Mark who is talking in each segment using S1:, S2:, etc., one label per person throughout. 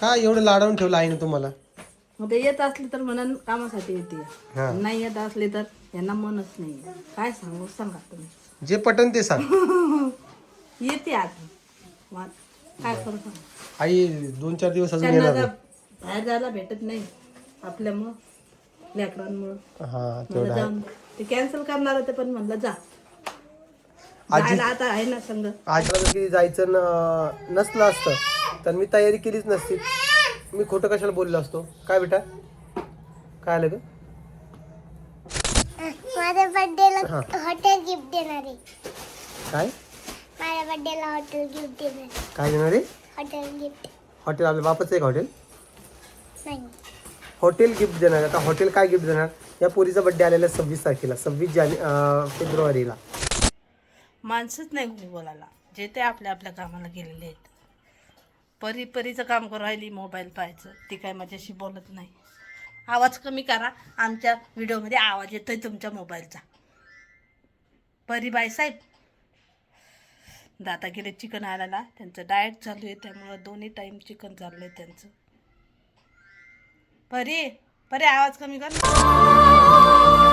S1: काय एवढं लाडवून ठेवलं आहे ना तुम्हाला?
S2: मग ते येत असले तर म्हणून कामासाठी
S1: हा.
S2: येते नाही येत असले तर यांना मनच नाही. काय सांगू सांगा तुम्ही.
S1: जे पटन ते सांग.
S2: येते आता मग काय करू सांग?
S1: आई दोन चार दिवस अजून
S2: त्यांना
S1: येणार
S2: आता बाहेर जायला भेटत नाही आपल्यामुळं लेकरांमुळं.
S1: नाही. हा
S2: म्हणलं
S1: तेवढं आहे.
S2: जाऊन दे. ते कॅन्सल करणार होते पण म्हणलं जा.
S1: आजी
S2: जायला आता आहे ना संग.
S1: आजीला जर जायचं न- नसलं असतं तर मी तयारी केलीच नसती. मी खोटं कशाला बोललो असतो? काय बेटा? काय आलं ग?
S3: माझ्या बर्थडेला
S1: हा.
S3: हॉटेल गिफ्ट देणार आहे.
S1: काय?
S3: माझ्या बर्थडेला हॉटेल गिफ्ट देणार
S1: काय देणार आहे?
S3: हॉटेल गिफ्ट
S1: हॉटेल आपल्या बापाचं एक हॉटेल
S3: नाही.
S1: हॉटेल गिफ्ट देणार. आता हॉटेल काय गिफ्ट देणार? या पोरीचा बड्डे आलेला सव्वीस तारखेला सव्वीस जाने अं, फेब्रुवारीला.
S2: माणसंच नाही कोणी बोलायला. जे ते आपल्या आपल्या कामाला गेलेले आहेत. परी परीचं काम करू राहिली मोबाईल पाहायचं. ती काय माझ्याशी बोलत नाही. आवाज कमी करा. आमच्या व्हिडिओमध्ये आवाज येतोय तुमच्या मोबाईलचा. परी बाईसाहेब दादा गेले चिकन आणायला. त्यांचं डाएट चालू आहे त्यामुळं दोन्ही टाईम चिकन चाललं आहे त्यांचं. परी परी आवाज कमी कर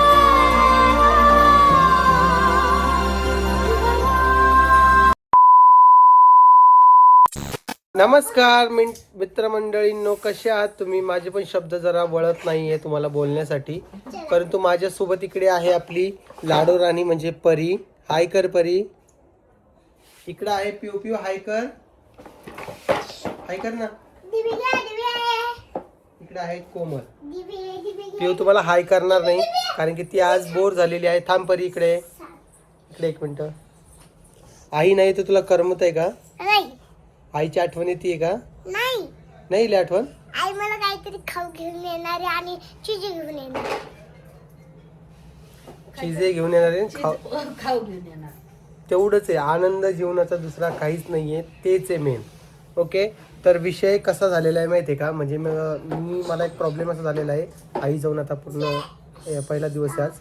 S1: नमस्कार मिन मित्रमंडळींनो कसे आहात तुम्ही? माझे पण शब्द जरा वळत नाही आहे तुम्हाला बोलण्यासाठी. परंतु माझ्यासोबत इकडे आहे आपली लाडू राणी म्हणजे परी. हाय कर परी. इकडे आहे पिओ पिओ हाय कर. हाय कर ना. इकडे आहे कोमल. पिओ तुम्हाला हाय करणार नाही कारण की ती आज बोर झालेली आहे. थांब परी इकडे. इकडे एक मिनटं. आई नाही तर तुला करमत आहे का?
S3: नाही.
S1: आईची आठवण येते का?
S3: नाही.
S1: नाही इले आठवण?
S3: आई मला काहीतरी खाऊ घेऊन येणार आहे आणि चिजी घेऊन येणार
S1: चिजे घेऊन येणार आहे खाऊ.
S2: खाऊ घेऊन येणार.
S1: तेवढंच आहे. आनंद जीवनाचा दुसरा काहीच नाहीये. तेच आहे मेन ओके तर विषय कसा झालेला आहे माहिती आहे का? म्हणजे मग मी मला एक प्रॉब्लेम असा झालेला आहे. आई जाऊन आता पूर्ण हे पहिला दिवस आहे आज.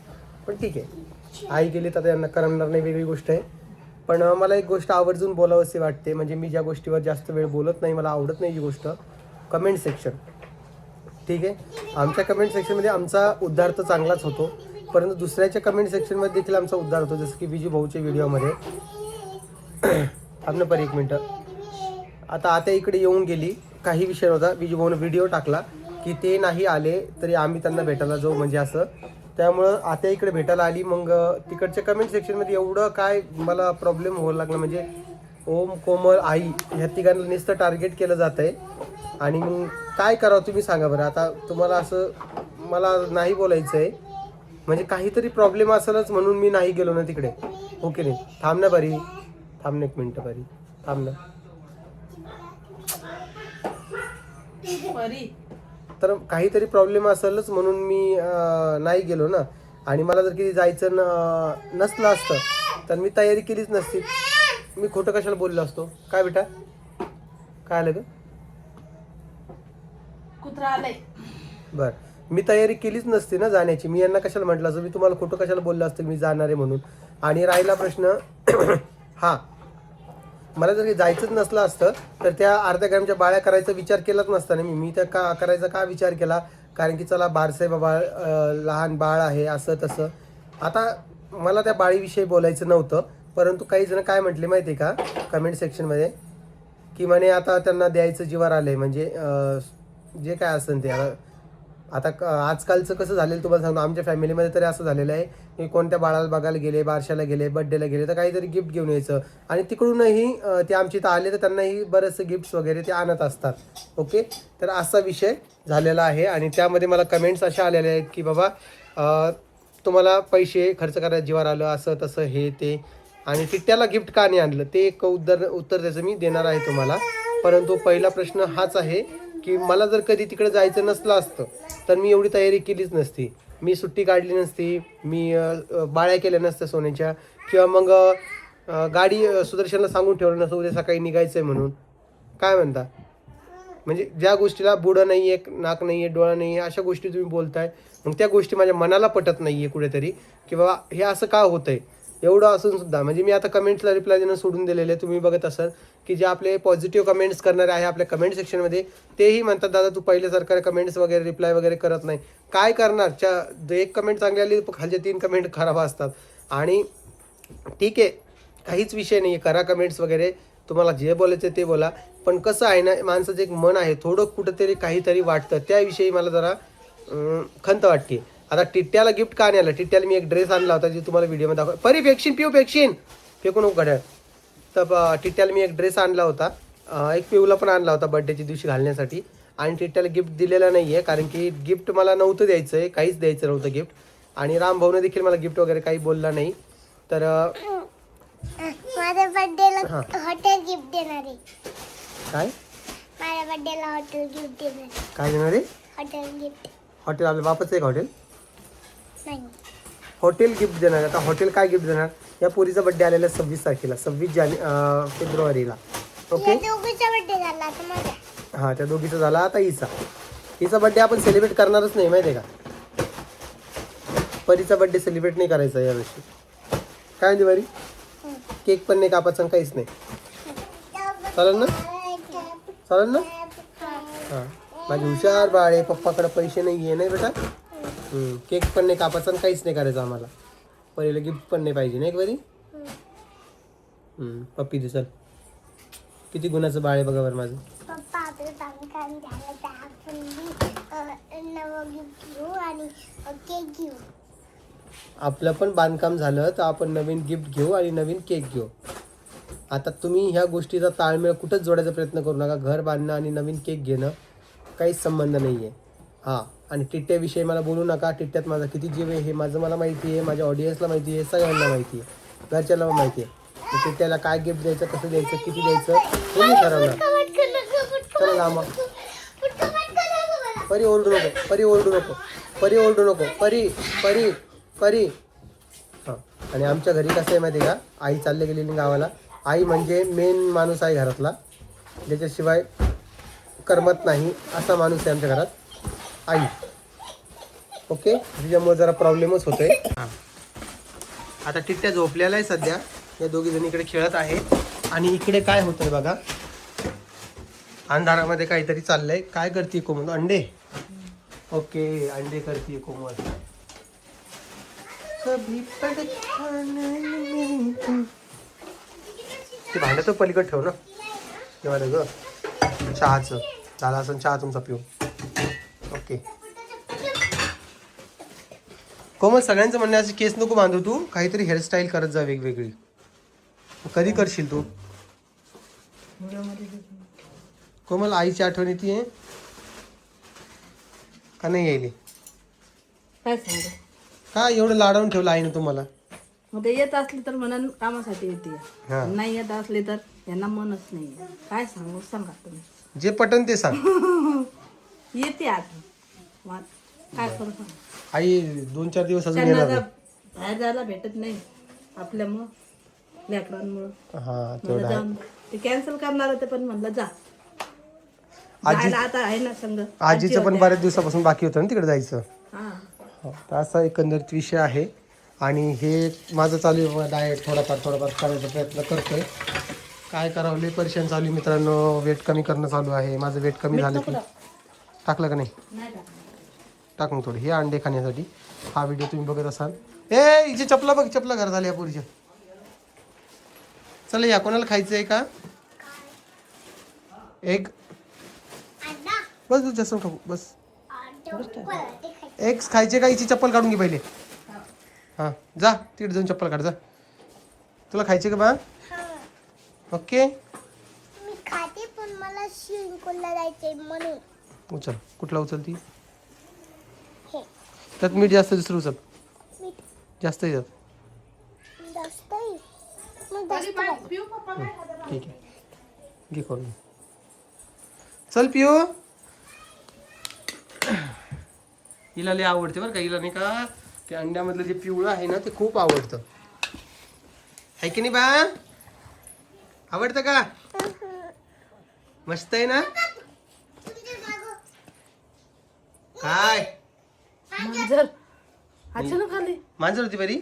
S1: पण ठीक आहे. आई गेली तर आता यांना करमणार नाही वेगळी गोष्ट आहे. पण मला एक गोष्ट आवर्जून बोलावंशी वाटते. म्हणजे मी ज्या गोष्टीवर जास्त वेळ बोलत नाही मला आवडत नाही जी गोष्ट कमेंट सेक्शन ठीक आहे? आमच्या कमेंट सेक्शनमध्ये आमचा उद्धार तर चांगलाच होतो. परंतु दुसऱ्याच्या कमेंट सेक्शनमध्ये देखील आमचा उद्धार होतो. जसं की विजू भाऊच्या व्हिडिओमध्ये थांब पर एक मिनटं. आता आता इकडे येऊन गेली. काही विषय नव्हता. विजू भाऊनं व्हिडिओ टाकला की ते नाही आले तरी आम्ही त्यांना भेटायला जाऊ. म्हणजे असं त्यामुळं आता इकडे भेटायला आली. मग तिकडच्या कमेंट सेक्शनमध्ये एवढं काय मला प्रॉब्लेम व्हायला लागला. म्हणजे ओम कोमल आई ह्या तिघांना नुसतं टार्गेट केलं जात आहे आणि मग काय करावं तुम्ही सांगा बरं. आता तुम्हाला असं मला नाही बोलायचं आहे म्हणजे काहीतरी प्रॉब्लेम असेलच म्हणून मी नाही गेलो ना तिकडे. हो ओके नाही? थांब ना बरी. थांब ना एक मिनटं बरी. थांब ना.
S2: परी
S1: तर काहीतरी प्रॉब्लेम असेलच म्हणून मी नाही गेलो ना. आणि मला जर कधी जायचं न नसलं असतं तर मी तयारी केलीच नसती. मी खोटं कशाला बोललो असतो? काय बेटा? काय आलं ग?
S2: कुत्रा आलंय.
S1: बर. मी तयारी केलीच नसती ना जाण्याची. मी यांना कशाला म्हटलं असं? मी तुम्हाला खोटं कशाला बोललो असतं की मी जाणार आहे म्हणून. आणि राहिला प्रश्न हा. मला जर जायचंच नसलं असतं तर त्या अर्ध्या ग्रामच्या बाळ्या करायचा विचार केलाच नसता मी मी त्या का करायचा का विचार केला? कारण की चला बारसाहेब बाबा लहान बाळ आहे असं तसं. आता मला त्या बाळीविषयी बोलायचं नव्हतं परंतु काही जण काय म्हटले माहिती आहे का कमेंट सेक्शनमध्ये की म्हणे आता त्यांना द्यायचं जीवार आहे म्हणजे जे काय असेल ते आता क- आजकालचं कसं झालेलं तुम्हाला सांगतो आमच्या फॅमिलीमध्ये तरी असं झालेलं आहे की कोणत्या बाळाला बघायला गेले बारशाला गेले बड्डेला गेले तर काहीतरी गिफ्ट घेऊन यायचं. आणि तिकडूनही ते आमच्या इथं आले तर त्यांनाही बरेचसे गिफ्ट्स वगैरे ते आणत असतात. ओके तर असा विषय झालेला आहे आणि त्यामध्ये मला कमेंट्स अशा आलेल्या आहेत की बाबा तुम्हाला पैसे खर्च करायला जीवार आलं असं तसं हे ते. आणि टिट्ट्याला गिफ्ट का नाही आणलं? ते एक उत्तर उत्तर त्याचं मी देणार आहे तुम्हाला. परंतु पहिला प्रश्न हाच आहे की मला जर कधी तिकडे जायचं नसलं असतं तर मी एवढी तयारी केलीच नसती. मी सुट्टी काढली नसती मी बाळ्या केल्या नसत्या सोन्याच्या. किंवा मग गाडी सुदर्शनला सांगून ठेवलं नसतं उद्या सकाळी निघायचं आहे म्हणून. काय म्हणता? म्हणजे ज्या गोष्टीला बुडं नाही आहे नाक नाही आहे डोळा नाही आहे अशा गोष्टी तुम्ही बोलताय मग त्या गोष्टी माझ्या मनाला पटत नाही आहे कुठेतरी. की बाबा हे असं का होतंय? एवढं असून सुद्धा म्हणजे मी आता कमेंट्सला रिप्लाय देणं सोडून दिलेले आहे. तुम्ही बघत असाल की जे आपले पॉझिटिव्ह कमेंट्स करणारे आहे आपल्या कमेंट सेक्शनमध्ये तेही म्हणतात दादा तू पहिल्यासारखं कमेंट्स वगैरे रिप्लाय वगैरे करत नाही. काय करणार? च्या एक कमेंट चांगली आली खालचे तीन कमेंट खराब असतात. आणि ठीक आहे काहीच विषय नाही आहे करा कमेंट्स वगैरे. तुम्हाला जे बोलायचं ते बोला. पण कसं आहे ना माणसाचं एक मन आहे. थोडं कुठंतरी काहीतरी वाटतं. त्याविषयी मला जरा खंत वाटते आता टिट्ट्याला गिफ्ट का नाही आलं? टिट्ट्याला मी एक ड्रेस आणला होता जे तुम्हाला व्हिडिओमध्ये दाखव परी फेकशीन पिऊ फेकशीन! फेकू नको घड्याळ. तर टिट्ट्याला मी एक ड्रेस आणला होता. एक पिऊला पण आणला होता बड्डेच्या दिवशी घालण्यासाठी. आणि टिट्ट्याला गिफ्ट दिलेलं नाही आहे कारण की गिफ्ट मला नव्हतं द्यायचं आहे काहीच द्यायचं नव्हतं गिफ्ट आणि राम भाऊने देखील मला गिफ्ट वगैरे काही बोलला नाही. तर अं,
S3: माझ्या बर्थडेला. हॉटेल गिफ्ट देणार आहे.
S1: काय?
S3: माझ्या बर्थडेला हॉटेल गिफ्ट देणार.
S1: काय देणार आहे?
S3: हॉटेल गिफ्ट
S1: हॉटेल आपलं बापाचं आहे का हॉटेल
S3: नाही.
S1: हॉटेल गिफ्ट देणार. आता हॉटेल काय गिफ्ट देणार? या पोरीचा बड्डे आलेला आहे सव्वीस तारखेला सव्वीस जाने अं, फेब्रुवारीला. ओके
S3: या दोघीचा बर्थडे झाला आता माझा
S1: हां त्या दोघीचा झाला आता हिचा. हिचा बड्डे आपण सेलिब्रेट करणारच नाही माहिती आहे का? परीचा बड्डे सेलिब्रेट नाही करायचा यावर्षी काय म्हणते बरी केक पण नाही कापायचा आणि काहीच नाही. चालेल ना? चालेल ना? हां. माझी हुशार बाळ आहे पप्पाकडे पैसे नाही आहे नाही बेटा? केक पण नाही कापायचा आणि काहीच नाही करायचं आम्हाला. परीला गिफ्ट पण नाही पाहिजे नाही हम्म, पप्पी दिसल. किती गुणाचं बाळ आहे बघा बरं माझं.
S3: पप्पा आपलं बांधकाम झालं तर आपण बी, अ, नवं गिफ्ट घेऊ आणि केक घेऊ.
S1: आपलं पण बांधकाम झालं तर आपण नवीन गिफ्ट घेऊ आणि नवीन केक घेऊ. आता तुम्ही ह्या गोष्टीचा ताळमेळ कुठंच जोडायचा प्रयत्न करू नका. घर बांधणं आणि नवीन केक घेणं काहीच संबंध नाही आहे हां. आणि टिट्ट्याविषयी मला बोलू नका. टिट्ट्यात माझा किती जीव आहे हे माझं मला माहिती आहे माझ्या ऑडियन्सला माहिती आहे सगळ्यांना माहिती आहे. घरच्याला माहिती आहे. टिट्ट्याला काय गिफ्ट द्यायचं कसं द्यायचं किती द्यायचं हे मी ठरवणार. चला लांबा. परी ओरडू नको परी ओरडू नको परी ओरडू नको परी परी परी. हां. आणि आमच्या घरी कसं आहे माहिती का? आई चालली गेलेली गावाला. आई म्हणजे मेन माणूस आहे घरातला. ज्याच्याशिवाय करमत नाही असा माणूस आहे आमच्या घरात. आई. ओके त्याच्यामुळे जरा प्रॉब्लेमच होतोय. हां. आता टिट्ट्या झोपलेला आहे सध्या. या दोघी जण इकडे खेळत आहे. आणि इकडे काय होतंय बघा? अंधारामध्ये काहीतरी चाललंय. काय करते कोमल? अंडे? ओके अंडे करते कोमल. ते भांडं तो पलीकडे ठेव ना. तेव्हा ग चहाचं. झाला असं चहा तुमचा पिऊ ओके. कोमल सगळ्यांचं म्हणणं अशी केस नको बांधू तू. काहीतरी हेअरस्टाईल करत जा वेगवेगळी. कधी करशील तू? कोमल आईची आठवण येते का नाही यायली?
S2: काय सांगू?
S1: का एवढं लाडवून ठेवलं आईने तुम्हाला.
S2: मग ते येत असली तर म्हणा कामासाठी येते.
S1: हा.
S2: नाही येत असले तर यांना मनच नाही काय सांगू? सांगा तुम्ही.
S1: जे पटन ते सांग.
S2: येते आता काय करू
S1: आई दोन चार दिवस अजून
S2: त्यांना
S1: येणार
S2: आता
S1: नाही.
S2: बाहेर जायला भेटत नाही आपल्यामुळं लेकरांमुळं.
S1: हा तेवढं
S2: म्हणलं
S1: आहे.
S2: जाऊन ते कॅन्सल करणार होते पण म्हणलं जा.
S1: आजी
S2: जायला आता आहे ना संग.
S1: आजीचं पण बऱ्याच दिवसापासून बाकी होतं ना तिकडे जायचं.
S2: हा.
S1: हो, तर असा एकंदरीत विषय आहे. आणि हे माझं चालू आहे डाएट थोडाफार थोडाफार करायचा प्रयत्न करतोय. काय करावं? लई परेशान चालू आहे मित्रांनो. वेट कमी करणं चालू आहे. माझं वेट कमी झालं की. टाकलं का नाही. टाक मग थोडी. हे अंडे खाण्यासाठी. हा व्हिडिओ तुम्ही बघत असाल. ए हिची चपला बघ चपला घर झाली या पुरीच्या चला या कोणाला खायचं आहे का? एक. बस बस जास्त खाऊ बस.
S3: पराठे खायचे.
S1: का हिची चप्पल काढून घे पहिले? हां. जा तिकडे जाऊन चप्पल काढ जा. तुला खायचे का बा?
S3: हा.
S1: ओके.
S3: मी खाते पण मला शिंकोला जायचंय म्हणून.
S1: उचल. कुठला उचल ती त्यात मीठ जास्त दुसरं उचल जास्त आहे त्यात
S3: जास्त आहे. मग जास्त पाहिजे.
S1: ठीक आहे. घे करून. चल पिऊ हिला लय आवडते बरं का. हिला नाही का ते अंड्यामधलं जे पिवळं आहे ना ते खूप आवडतं. आहे की नाही बा? आवडतं का? मस्त आहे ना? काय?
S2: मांजर. अचानक आली.
S1: मांजर होती बरी.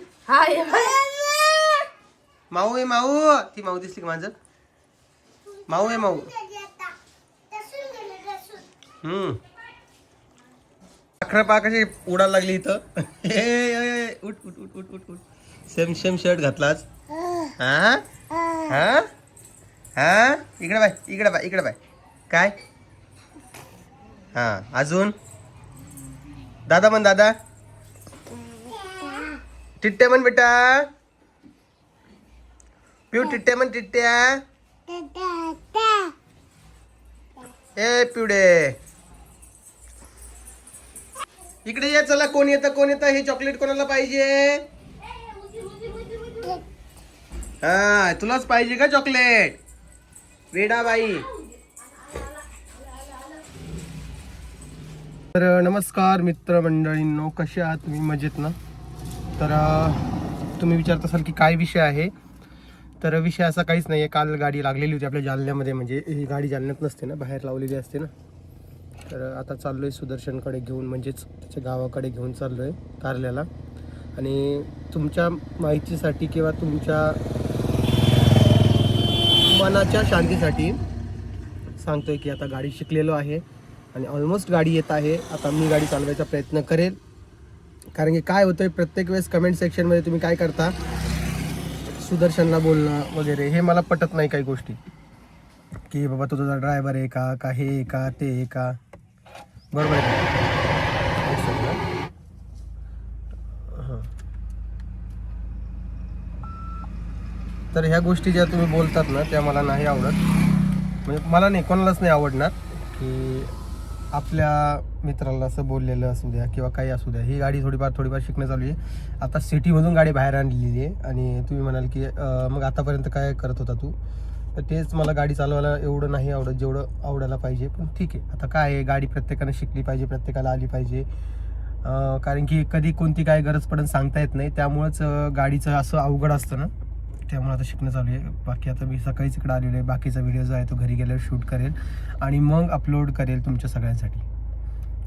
S1: माऊ आहे माऊ. ती माऊ दिसली का माझं माऊ आहे माऊ. हम्म. अकरा पा कशी उडायला लागली इथं? उठ उठ उठ उठ उठ उठ. सेम सेम शर्ट घातलाच हा? हा? हा? इकडे बाय इकडे बाय इकडे बाय. काय? हा अजून? दादा म्हण दादा. टिट्टे म्हण बेटा. पिऊ टिट्टे म्हण टिट्ट्या. ए पिवडे. इकडे ये चला कोण येतं कोण येतं? हे चॉकलेट कोणाला पाहिजे? हा तुलाच पाहिजे का चॉकलेट वेडा बाई तर नमस्कार मित्रमंडळींनो कसे आहात तुम्ही? मजेत ना? तर तुम्ही विचारत असाल की काय विषय आहे? तर विषय असा काहीच नाही आहे काल गाडी लागलेली होती आपल्या जालन्यामध्ये म्हणजे ही गाडी जालन्यात नसते ना बाहेर लावलेली असते ना. तर आता चाललो आहे सुदर्शनकडे घेऊन म्हणजेच त्याच्या गावाकडे घेऊन चाललो आहे कारल्याला. आणि तुमच्या माहितीसाठी किंवा तुमच्या मनाच्या शांतीसाठी सांगतोय की आता गाडी शिकलेलो आहे. आणि ऑलमोस्ट गाडी येत आहे. आता मी गाडी चालवायचा प्रयत्न करेल. कारण की काय होतंय प्रत्येक वेळेस कमेंट सेक्शनमध्ये तुम्ही काय करता? सुदर्शनला बोलणं वगैरे हे मला पटत नाही काही गोष्टी. की बाबा तो तुझा ड्रायव्हर आहे का? का हे का? ते आहे का? बरोबर आहे हां. तर ह्या गोष्टी ज्या तुम्ही बोलतात ना त्या मला नाही आवडत. म्हणजे मला नाही कोणालाच नाही आवडणार. की आपल्या मित्राला असं बोललेलं असू द्या किंवा काही असू द्या ही गाडी थोडीफार थोडीफार शिकणं चालू आहे. आता सिटीमधून गाडी बाहेर आणलेली आहे आणि तुम्ही म्हणाल की मग आतापर्यंत काय करत होता तू? तर तेच मला गाडी चालवायला एवढं नाही आवडत जेवढं आवडायला पाहिजे. पण ठीक आहे आता काय आहे? गाडी प्रत्येकाने शिकली पाहिजे प्रत्येकाला आली पाहिजे. कारण की कधी कोणती काय गरज पडून सांगता येत नाही. त्यामुळंच गाडीचं असं अवघड असतं ना. त्यामुळे आता शिकणं चालू आहे. बाकी आता मी सकाळीच इकडे आलेलो आहे. बाकीचा व्हिडिओ जो आहे तो घरी गेल्यावर शूट करेल आणि मग अपलोड करेल तुमच्या सगळ्यांसाठी.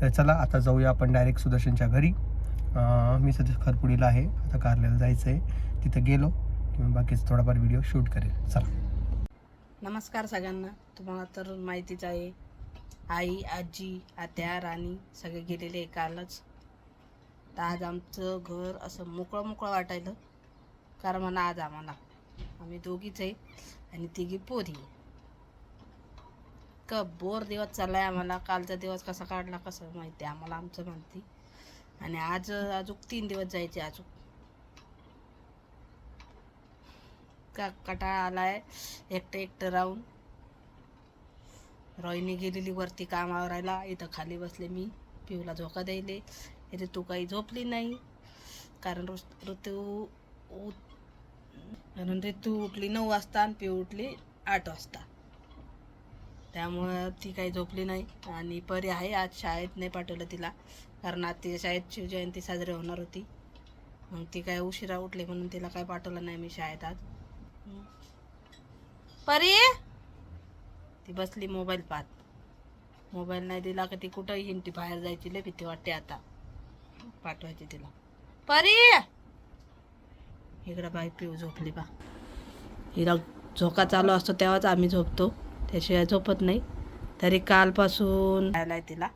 S1: तर चला आता जाऊया आपण डायरेक्ट सुदर्शनच्या घरी. मी सध्या खरपुडीला आहे. आता कारल्याला जायचं आहे तिथं गेलो. की मी बाकीचा थोडाफार व्हिडिओ शूट करेल. चला.
S2: नमस्कार सगळ्यांना. तुम्हाला तर माहितीच आहे. आई आजी आत्या राणी सगळे गेलेले आहे कालच. तर आज आमचं घर असं मोकळं मोकळं वाटायलं. कारण म्हणा आज आम्हाला. आम्ही दोघीच आहे आणि तिघी पोरी. का बोर दिवस चाललाय आम्हाला कालचा दिवस कसा काढला कसं माहिती आहे? आम्हाला आमचं माहिती. आणि आज अजून तीन दिवस जायचे अजून. का कटाळा आलाय एकटं एकटं राहून. रोहिणी गेलेली वरती कामावर राहायला इथं खाली बसले मी पिऊला झोका द्यायले. इथे तू काही झोपली नाही. कारण ऋतू कारण तू उठली नऊ वाजता आणि पिऊ उठली आठ वाजता. त्यामुळं ती काही झोपली नाही आणि परी आहे. आज शाळेत नाही पाठवलं तिला. कारण आज तिच्या शाळेत शिवजयंती साजरी होणार होती. मग ती काय उशिरा उठली म्हणून तिला काय पाठवलं नाही मी शाळेत आज. परी! ती बसली मोबाईल पाहत. मोबाईल नाही दिला का ती कुठंही हिंटी बाहेर जायची लय भीती वाटते आता. पाठवायची तिला. परी! इकडं बाई पिऊ झोपली बा. हिला झोका चालू असतो तेव्हाच आम्ही झोपतो. त्याशिवाय झोपत नाही. तरी कालपासून आहे तिला.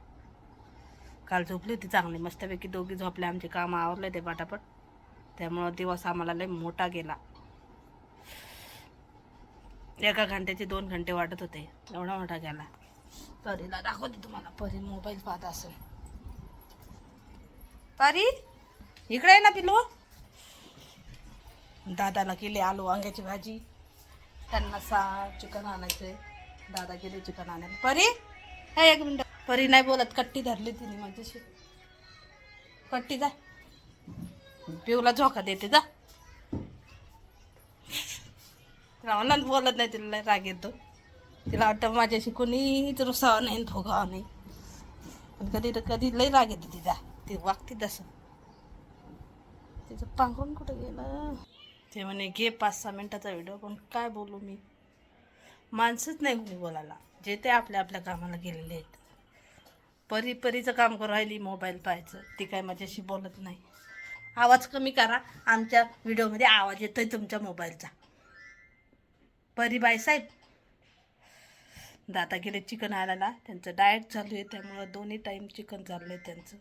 S2: काल झोपली होती चांगली. मस्तपैकी दोघी झोपले आमचे काम आवरले ते पटापट. त्यामुळं दिवस आम्हाला लय मोठा गेला. एका घंट्याचे दोन घंटे वाटत होते. एवढा मोठा गेला. परीला दाखवते तुम्हाला. परी मोबाईल पाहत असेल. परी इकडे आहे ना पिलो दादाला केले आलू वांग्याची भाजी. त्यांना सा चिकन आणायचंय दादा गेले चिकन आणायला. परी हे एक मिनिट. परी नाही बोलत कट्टी धरली तिने माझ्याशी. कट्टी जा. पिऊला झोका देते जा. तिला बोलत नाही तिला राग येतो. तिला वाटतं माझ्याशी कोणीच रुसावं नाही भोगावं नाही. पण कधी कधी लई राग येते तिचा. ती वागते तसं. तिचं पांघरून कुठं गेलं? ते म्हणे घे पाच सहा मिनटाचा व्हिडिओ पण काय बोलू मी? माणसंच नाही कोणी बोलायला. जे ते आपल्या आपल्या कामाला गेलेले आहेत. परी परीचं काम करू राहिली मोबाईल पाहायचं. ती काय माझ्याशी बोलत नाही. आवाज कमी करा. आमच्या व्हिडिओमध्ये आवाज येतोय तुमच्या मोबाईलचा परी साहेब दादा गेले चिकन आणायला. त्यांचं डाएट चालू आहे. त्यामुळं दोन्ही टाईम चिकन चाललं आहे त्यांचं.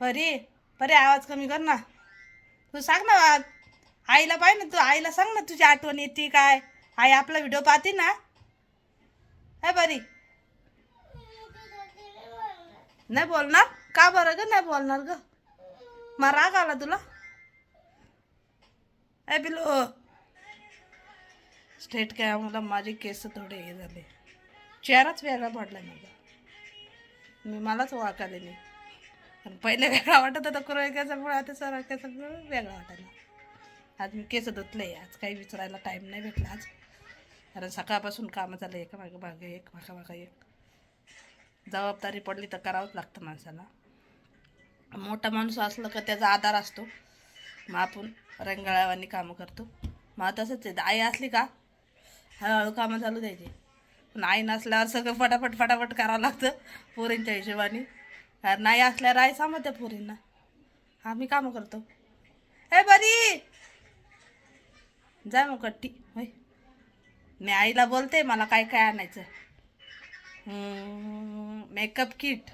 S2: परी परी आवाज कमी कर ना. तू सांग ना आईला पाहिजे ना तू आईला सांग ना तुझी आठवण येते काय? आई आपला व्हिडिओ पाहते ना? है बरी. नाही बोलणार? का बरं ग नाही बोलणार ग? मग राग आला तुला? ए बिलो स्ट्रेट काय मला माझे केस थोडे हे झाले. चेहराच वेगळा पडला माझा. मी मलाच ओळखाले नाही. पण पहिले वेगळा वाटत होता कुरळ केसामुळे आता सर केसामुळे वेगळा वाटायला आज मी केस धुतले आज काही विचारायला टाईम नाही भेटला आज. कारण सकाळपासून कामं झालं एका मागे मागे एक मागा मागा एक. जबाबदारी पडली तर करावंच लागतं माणसाला. मोठा माणूस असलं का त्याचा आधार असतो. मग आपण रंगाळावानी कामं करतो. मग तसंच आहे आई असली का हळूहळू कामं चालू द्यायची. पण आई नसल्यावर सगळं फटाफट फटाफट करावं लागतं पोरींच्या हिशोबाने. अरे नाही असल्यावर आई सांगत त्या पोरींना. आम्ही कामं करतो. हे बरी! जा मग कट्टी. होय. मी आईला बोलते मला काय काय आणायचं मेकअप किट